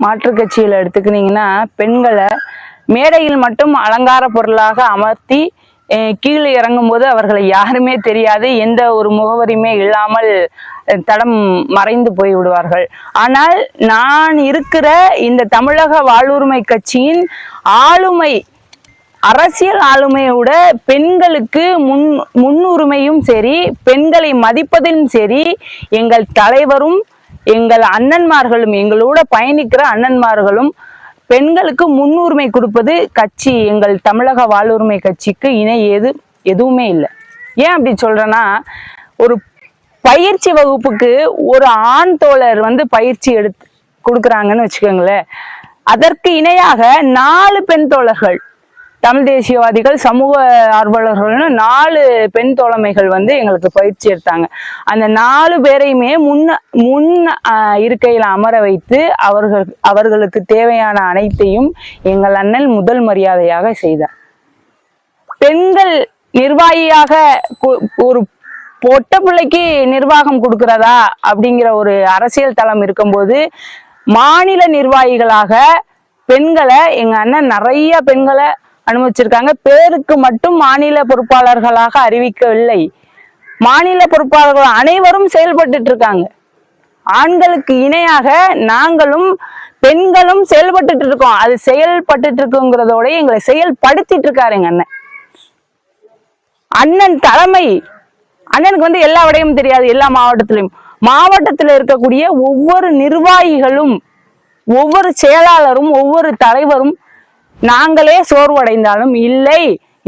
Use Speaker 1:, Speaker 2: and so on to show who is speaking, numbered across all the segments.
Speaker 1: மாற்றுக் கட்சியில் எடுத்துக்கினீங்கன்னா பெண்களை மேடையில் மட்டும் அலங்கார பொருளாக அமர்த்தி கீழே கீழே இறங்கும்போது அவர்களை யாருமே தெரியாது எந்த ஒரு முகவரியுமே இல்லாமல் தடம் மறைந்து போய் விடுவார்கள். ஆனால் நான் இருக்கிற இந்த தமிழக வாழ்வுரிமை கட்சியின் ஆளுமை அரசியல் ஆளுமையை விட பெண்களுக்கு முன் முன்னுரிமையும் சரி பெண்களை மதிப்பதிலும் சரி எங்கள் தலைவரும் எங்கள் அண்ணன்மார்களும் எங்களோட பயணிக்கிற அண்ணன்மார்களும் பெண்களுக்கு முன்னுரிமை கொடுப்பது கட்சி எங்கள் தமிழக வாழ்வுரிமை கட்சிக்கு இணை ஏது எதுவுமே இல்லை. ஏன் அப்படி சொல்றேன்னா ஒரு பயிற்சி வகுப்புக்கு ஒரு ஆண் தோழர் வந்து பயிற்சி எடுத்து கொடுக்குறாங்கன்னு வச்சுக்கோங்களேன். அதற்கு இணையாக நாலு பெண் தோழர்கள் தமிழ் தேசியவாதிகள் சமூக ஆர்வலர்கள்னு நாலு பெண் தோழமைகள் வந்து எங்களுக்கு பயிற்சி எடுத்தாங்க. அந்த நாலு பேரையுமே முன்ன முன் இருக்கையில் அமர வைத்து அவர்கள் அவர்களுக்கு தேவையான அனைத்தையும் எங்கள் அண்ணன் முதல் மரியாதையாக செய்தார். பெண்கள் நிர்வாகியாக கு- ஒரு பொட்ட பிள்ளைக்கு நிர்வாகம் கொடுக்கிறதா அப்படிங்கிற ஒரு அரசியல் தளம் இருக்கும்போது மாநில நிர்வாகிகளாக பெண்களை எங்க அண்ணன் நிறைய பெண்களை அனுமதிச்சிருக்காங்க. பேருக்கு மட்டும் மாநில பொறுப்பாளர்களாக அறிவிக்கவில்லை. மாநில பொறுப்பாளர்கள் அனைவரும் செயல்பட்டுட்டு இருக்காங்க ஆண்களுக்கு இணையாக நாங்களும் பெண்களும் செயல்பட்டுட்டு இருக்கோம் அது செயல்பட்டுட்டு இருக்குங்கிறதோட எங்களை செயல்படுத்திட்டு இருக்காரு எங்க அண்ணன். அண்ணன் தலைமை. அண்ணனுக்கு வந்து எல்லா விடையும் தெரியாது எல்லா மாவட்டத்திலையும். மாவட்டத்தில் இருக்கக்கூடிய ஒவ்வொரு நிர்வாகிகளும் ஒவ்வொரு செயலாளரும் ஒவ்வொரு தலைவரும் நாங்களே சோர்வடைந்தாலும் இல்லை.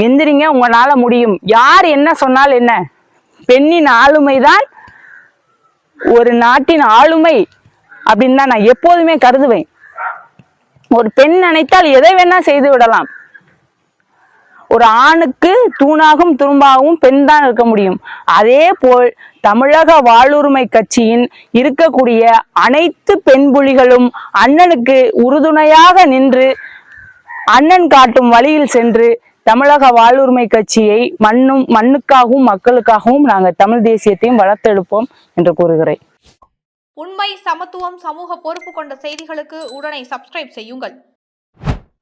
Speaker 1: எந்திரிங்க உங்களால முடியும். யார் என்ன சொன்னால் என்ன? பெண்ணின் ஆளுமைதான் ஒரு நாட்டின் ஆளுமை அப்படின்னு தான் நான் எப்போதுமே கருதுவேன். ஒரு பெண் நினைத்தால் எதை வேணா செய்து விடலாம். ஒரு ஆணுக்கு தூணாகவும் துரும்பாகவும் பெண் தான் இருக்க முடியும். அதே போல் தமிழக வாழ்வுரிமை கட்சியின் இருக்கக்கூடிய அனைத்து பெண் புலிகளும் அண்ணனுக்கு உறுதுணையாக நின்று அண்ணன் காட்டும் வழியில் சென்று தமிழக வாழ்வுரிமை கட்சியை மண்ணும் மண்ணுக்காகவும் மக்களுக்காகவும் நாங்கள் தமிழ் தேசியத்தையும் வளர்த்தெடுப்போம் என்று கூறுகிறேன்.
Speaker 2: உண்மை சமத்துவம் சமூக பொறுப்பு கொண்ட செய்திகளுக்கு உடனே சப்ஸ்கிரைப் செய்யுங்கள்.